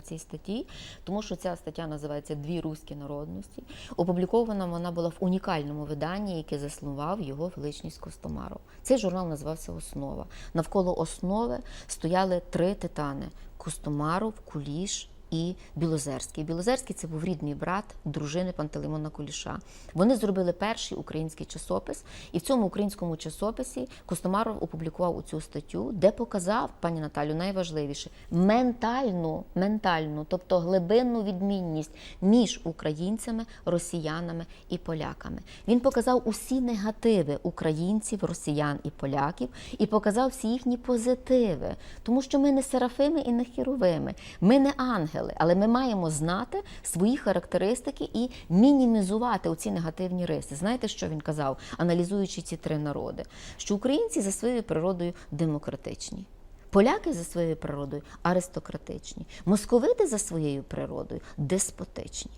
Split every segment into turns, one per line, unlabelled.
цій статті, тому що ця стаття називається Дві руські народності. Опублікована вона була в унікальному виданні, яке заснував його величність Костомаров. Цей журнал називався Основа. Навколо основи стояли три титани: Костомаров, Куліш. І Білозерський. Білозерський це був рідний брат дружини Пантелеймона Куліша. Вони зробили перший український часопис, і в цьому українському часописі Костомаров опублікував цю статтю, де показав пані Наталю найважливіше ментальну, ментальну, тобто глибинну відмінність між українцями, росіянами і поляками. Він показав усі негативи українців, росіян і поляків, і показав всі їхні позитиви, тому що ми не серафими і не хіровими, ми не ангели, але ми маємо знати свої характеристики і мінімізувати оці негативні риси. Знаєте, що він казав, аналізуючи ці три народи? Що українці за своєю природою демократичні. Поляки за своєю природою аристократичні, московити за своєю природою деспотичні.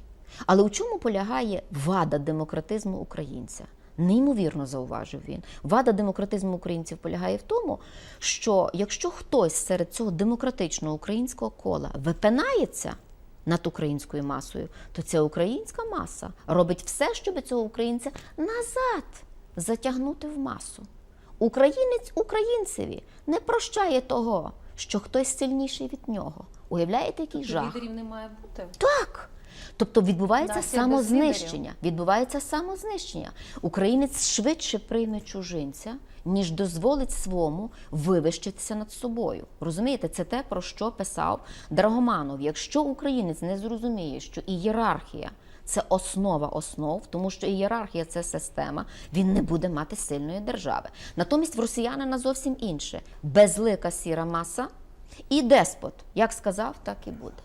Але у чому полягає вада демократизму українця? Неймовірно зауважив він. Вада демократизму українців полягає в тому, що якщо хтось серед цього демократичного українського кола випинається над українською масою, то ця українська маса робить все, щоб цього українця назад затягнути в масу. Українець українцеві не прощає того, що хтось сильніший від нього. Уявляєте, який жах?
Лідерів не має бути.
Так. Тобто відбувається
без
самознищення. Відбувається самознищення. Українець швидше прийме чужинця, ніж дозволить свому вивищитися над собою. Розумієте, це те, про що писав Драгоманов. Якщо українець не зрозуміє, що ієрархія це основа основ, тому що ієрархія це система, він не буде мати сильної держави. Натомість в росіянина зовсім інше: безлика сіра маса і деспот. Як сказав, так і буде.